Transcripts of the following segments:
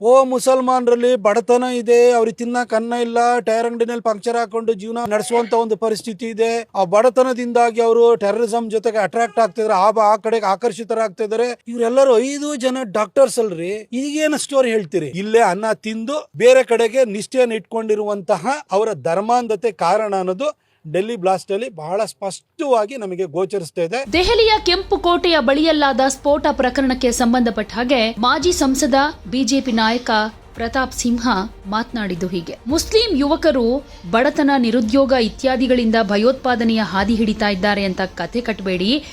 ಓ ಮುಸಲ್ಮಾನರಲ್ಲಿ ಬಡತನ ಇದೆ ಅವ್ರಿಗೆ ತಿನ್ನಕ್ ಅನ್ನ ಇಲ್ಲ, ಟೈರ್ ಅಂಗಡಿನಲ್ಲಿ ಪಂಕ್ಚರ್ ಹಾಕೊಂಡು ಜೀವನ ನಡೆಸುವಂತ ಒಂದು ಪರಿಸ್ಥಿತಿ ಇದೆ. ಆ ಬಡತನದಿಂದಾಗಿ ಅವರು ಟೆರರಿಸಂ ಜೊತೆಗೆ ಅಟ್ರಾಕ್ಟ್ ಆಗ್ತಿದ್ರೆ, ಆ ಆ ಕಡೆಗೆ ಆಕರ್ಷಿತರಾಗ್ತಿದ್ದಾರೆ ಇವರೆಲ್ಲರೂ ಐದು ಜನ ಡಾಕ್ಟರ್ಸ್ ಅಲ್ರಿ, ಈಗೇನ ಸ್ಟೋರಿ ಹೇಳ್ತೀರಿ? ಇಲ್ಲೇ ಅನ್ನ ತಿಂದು ಬೇರೆ ಕಡೆಗೆ ನಿಷ್ಠೆಯನ್ನು ಇಟ್ಕೊಂಡಿರುವಂತಹ ಅವರ ಧರ್ಮಾಂಧತೆ ಕಾರಣ ಅನ್ನೋದು ಡೆಲ್ಲಿ ಬ್ಲಾಸ್ಟ್ ಅಲ್ಲಿ ಬಹಳ ಸ್ಪಷ್ಟವಾಗಿ ನಮಗೆ ಗೋಚರಿಸ್ತಾ ಇದೆ. ದೆಹಲಿಯ ಕೆಂಪು ಕೋಟೆಯ ಬಳಿಯಲ್ಲಾದ ಸ್ಫೋಟ ಪ್ರಕರಣಕ್ಕೆ ಸಂಬಂಧಪಟ್ಟ ಹಾಗೆ ಮಾಜಿ ಸಂಸದ, ಬಿಜೆಪಿ ನಾಯಕ ಪ್ರತಾಪ್ ಸಿಂಹ ಮಾತನಾಡಿದ್ದು ಹೀಗೆ. ಮುಸ್ಲಿಂ ಯುವಕರು ಬಡತನ, ನಿರುದ್ಯೋಗ ಇತ್ಯಾದಿಗಳಿಂದ ಭಯೋತ್ಪಾದನೆಯ ಹಾದಿ ಹಿಡಿತಾ ಇದ್ದಾರೆ ಅಂತ ಕತೆ ಕಟ್ಟಬೇಡಿ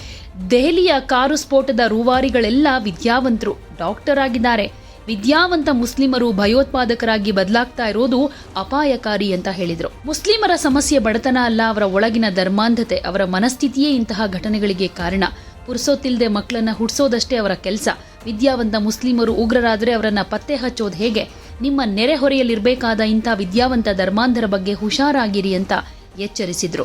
ದೆಹಲಿಯ ಕಾರು ಸ್ಫೋಟದ ರೂವಾರಿಗಳೆಲ್ಲ ವಿದ್ಯಾವಂತರು, ಡಾಕ್ಟರ್ ಆಗಿದ್ದಾರೆ. ವಿದ್ಯಾವಂತ ಮುಸ್ಲಿಮರು ಭಯೋತ್ಪಾದಕರಾಗಿ ಬದಲಾಗ್ತಾ ಇರೋದು ಅಪಾಯಕಾರಿ ಅಂತ ಹೇಳಿದರು. ಮುಸ್ಲಿಮರ ಸಮಸ್ಯೆ ಬಡತನ ಅಲ್ಲ, ಅವರ ಒಳಗಿನ ಧರ್ಮಾಂಧತೆ, ಅವರ ಮನಸ್ಥಿತಿಯೇ ಇಂತಹ ಘಟನೆಗಳಿಗೆ ಕಾರಣ. ಪುರ್ಸೋತಿಲ್ದೆ ಮಕ್ಕಳನ್ನ ಹುಡ್ಸೋದಷ್ಟೇ ಅವರ ಕೆಲಸ. ವಿದ್ಯಾವಂತ ಮುಸ್ಲಿಮರು ಉಗ್ರರಾದರೆ ಅವರನ್ನ ಪತ್ತೆ ಹಚ್ಚೋದು ಹೇಗೆ? ನಿಮ್ಮ ನೆರೆಹೊರೆಯಲ್ಲಿರಬೇಕಾದ ಇಂಥ ವಿದ್ಯಾವಂತ ಧರ್ಮಾಂಧರ ಬಗ್ಗೆ ಹುಷಾರಾಗಿರಿ ಅಂತ ಎಚ್ಚರಿಸಿದ್ರು.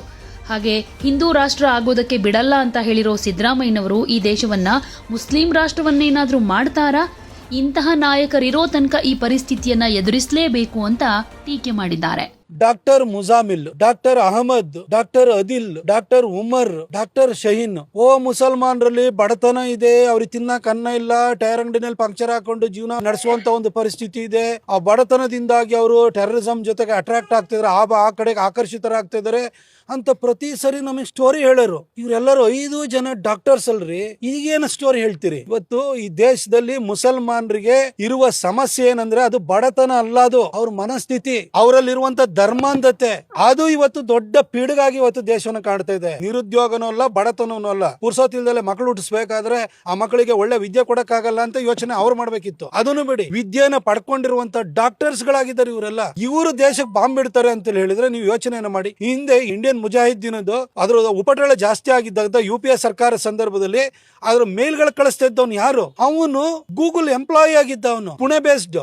ಹಾಗೆ ಹಿಂದೂ ರಾಷ್ಟ್ರ ಆಗೋದಕ್ಕೆ ಬಿಡಲ್ಲ ಅಂತ ಹೇಳಿರೋ ಸಿದ್ದರಾಮಯ್ಯನವರು ಈ ದೇಶವನ್ನ ಮುಸ್ಲಿಂ ರಾಷ್ಟ್ರವನ್ನೇನಾದರೂ ಮಾಡ್ತಾರಾ? ಇಂತಹ ನಾಯಕರಿರೋ ತನಕ ಈ ಪರಿಸ್ಥಿತಿಯನ್ನ ಎದುರಿಸಲೇಬೇಕು ಅಂತ ಟೀಕೆ ಮಾಡಿದ್ದಾರೆ. Doctor Muzamil, doctor Ahmed, doctor Adil, doctor Umar, doctor Shaheen. ಓ ಮುಸಲ್ಮಾನರಲ್ಲಿ ಬಡತನ ಇದೆ, ಅವ್ರಿಗೆ ತಿನ್ನಕ್ ಅನ್ನ ಇಲ್ಲ, ಟೈರ್ ಅಂಗಡಿನಲ್ಲಿ ಪಂಕ್ಚರ್ ಹಾಕೊಂಡು ಜೀವನ ನಡೆಸುವಂತ ಒಂದು ಪರಿಸ್ಥಿತಿ ಇದೆ. ಆ ಬಡತನದಿಂದಾಗಿ ಅವರು ಟೆರರಿಸಂ ಜೊತೆಗೆ ಅಟ್ರಾಕ್ಟ್ ಆಗ್ತಿದ್ದಾರೆ, ಆ ಆ ಕಡೆಗೆ ಆಕರ್ಷಿತರಾಗ್ತಿದ್ದಾರೆ ಅಂತ ಪ್ರತಿ ಸರಿ ನಮಗೆ ಸ್ಟೋರಿ ಹೇಳರು. ಇವರೆಲ್ಲರೂ ಐದು ಜನ ಡಾಕ್ಟರ್ಸ್ ಅಲ್ರಿ, ಈಗೇನು ಸ್ಟೋರಿ ಹೇಳ್ತೀರಿ? ಇವತ್ತು ಈ ದೇಶದಲ್ಲಿ ಮುಸಲ್ಮಾನರಿಗೆ ಇರುವ ಸಮಸ್ಯೆ ಏನಂದ್ರೆ ಅದು ಬಡತನ ಅಲ್ಲ ಅದು, ಅವ್ರ ಮನಸ್ಥಿತಿ. ಅವರಲ್ಲಿರುವಂತ ಧರ್ಮಾಂಧತೆ. ಅದು ಇವತ್ತು ದೊಡ್ಡ ಪೀಡಿಗಾಗಿ ಇವತ್ತು ದೇಶವನ್ನು ಕಾಣ್ತಾ ಇದೆ. ನಿರುದ್ಯೋಗನೂ ಅಲ್ಲ ಬಡತನೂ ಅಲ್ಲ. ಪುರ್ಸೋತಿಲ್ದಲೆ ಮಕ್ಕಳು ಹುಟ್ಟಿಸ್ಬೇಕಾದ್ರೆ ಆ ಮಕ್ಕಳಿಗೆ ಒಳ್ಳೆ ವಿದ್ಯೆ ಕೊಡಕ್ಕಾಗಲ್ಲ ಅಂತ ಯೋಚನೆ ಅವ್ರು ಮಾಡ್ಬೇಕಿತ್ತು. ಅದನ್ನು ಬಿಡಿ. ವಿದ್ಯೆನ ಪಡ್ಕೊಂಡಿರುವಂತ ಡಾಕ್ಟರ್ಸ್ ಗಳಾಗಿದ್ದಾರೆ ಇವರೆಲ್ಲ. ಇವರು ದೇಶಕ್ಕೆ ಬಾಂಬ್ ಇಡ್ತಾರೆ ಅಂತ ಹೇಳಿದ್ರೆ ನೀವು ಯೋಚನೆಯನ್ನ ಮಾಡಿ. ಹಿಂದೆ ಇಂಡಿಯನ್ ಮುಜಾಹಿದ್ದೀನದು ಅದ್ರ ಉಪಟಳ ಜಾಸ್ತಿ ಆಗಿದ್ದಾಗ ಯು ಪಿ ಎ ಸರ್ಕಾರ ಸಂದರ್ಭದಲ್ಲಿ ಅದ್ರ ಮೇಲ್ಗಳು ಕಳಿಸ್ತಾ ಇದ್ದವನು ಯಾರು? ಅವನು ಗೂಗಲ್ ಎಂಪ್ಲಾಯಿ ಆಗಿದ್ದ ಅವನು ಪುಣೆ ಬೇಸ್ಡ್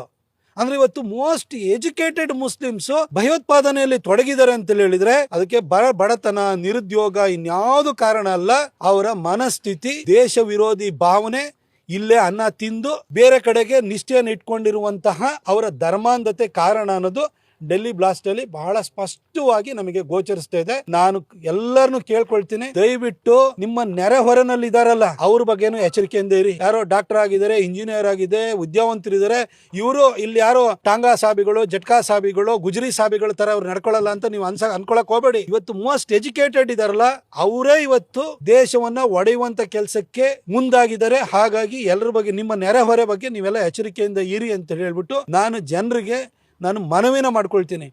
ಅಂದ್ರೆ ಇವತ್ತು ಮೋಸ್ಟ್ ಎಜುಕೇಟೆಡ್ ಮುಸ್ಲಿಮ್ಸ್ ಭಯೋತ್ಪಾದನೆಯಲ್ಲಿ ತೊಡಗಿದ್ದಾರೆ ಅಂತ ಹೇಳಿದ್ರೆ ಅದಕ್ಕೆ ಬಡ ಬಡತನ, ನಿರುದ್ಯೋಗ ಇನ್ಯಾವುದು ಕಾರಣ ಅಲ್ಲ, ಅವರ ಮನಸ್ಥಿತಿ ದೇಶ ವಿರೋಧಿ ಭಾವನೆ, ಇಲ್ಲೇ ಅನ್ನ ತಿಂದು ಬೇರೆ ಕಡೆಗೆ ನಿಷ್ಠೆಯನ್ನು ಇಟ್ಕೊಂಡಿರುವಂತಹ ಅವರ ಧರ್ಮಾಂಧತೆ ಕಾರಣ ಅನ್ನೋದು ಡೆಲ್ಲಿ ಬ್ಲಾಸ್ಟ್ ಅಲ್ಲಿ ಬಹಳ ಸ್ಪಷ್ಟವಾಗಿ ನಮಗೆ ಗೋಚರಿಸ್ತಾ ಇದೆ. ನಾನು ಎಲ್ಲರನ್ನು ಕೇಳ್ಕೊಳ್ತೀನಿ. ದಯವಿಟ್ಟು ನಿಮ್ಮ ನೆರೆ ಹೊರನಲ್ಲಿ ಇದಾರಲ್ಲ ಅವ್ರ ಬಗ್ಗೆನೂ ಎಚ್ಚರಿಕೆಯಿಂದ ಇರಿ. ಯಾರೋ ಡಾಕ್ಟರ್ ಆಗಿದ್ದಾರೆ, ಇಂಜಿನಿಯರ್ ಆಗಿದೆ ವಿದ್ಯಾವಂತರಿದ್ದಾರೆ ಇವರು ಇಲ್ಲಿ ಯಾರೋ ಟಾಂಗಾ ಸಾಬಿಗಳು, ಜಟ್ಕಾ ಸಾಬಿಗಳು, ಗುಜರಿ ಸಾಬಿಗಳ ತರ ಅವ್ರು ನಡ್ಕೊಳ್ಳಲ್ಲ ಅಂತ ನೀವು ಅನ್ಸ, ಅನ್ಕೊಳಕ್ ಹೋಗಬೇಡಿ. ಇವತ್ತು ಮೋಸ್ಟ್ ಎಜುಕೇಟೆಡ್ ಇದಾರಲ್ಲ, ಅವರೇ ಇವತ್ತು ದೇಶವನ್ನ ಒಡೆಯುವಂತ ಕೆಲಸಕ್ಕೆ ಮುಂದಾಗಿದ್ದಾರೆ. ಹಾಗಾಗಿ ಎಲ್ಲರ ಬಗ್ಗೆ, ನಿಮ್ಮ ನೆರೆಹೊರೆ ಬಗ್ಗೆ ನೀವೆಲ್ಲ ಎಚ್ಚರಿಕೆಯಿಂದ ಇರಿ ಅಂತ ಹೇಳ್ಬಿಟ್ಟು ನಾನು ಜನರಿಗೆ ನಾನು ಮನವಿನ ಮಾಡ್ಕೊಳ್ತೀನಿ.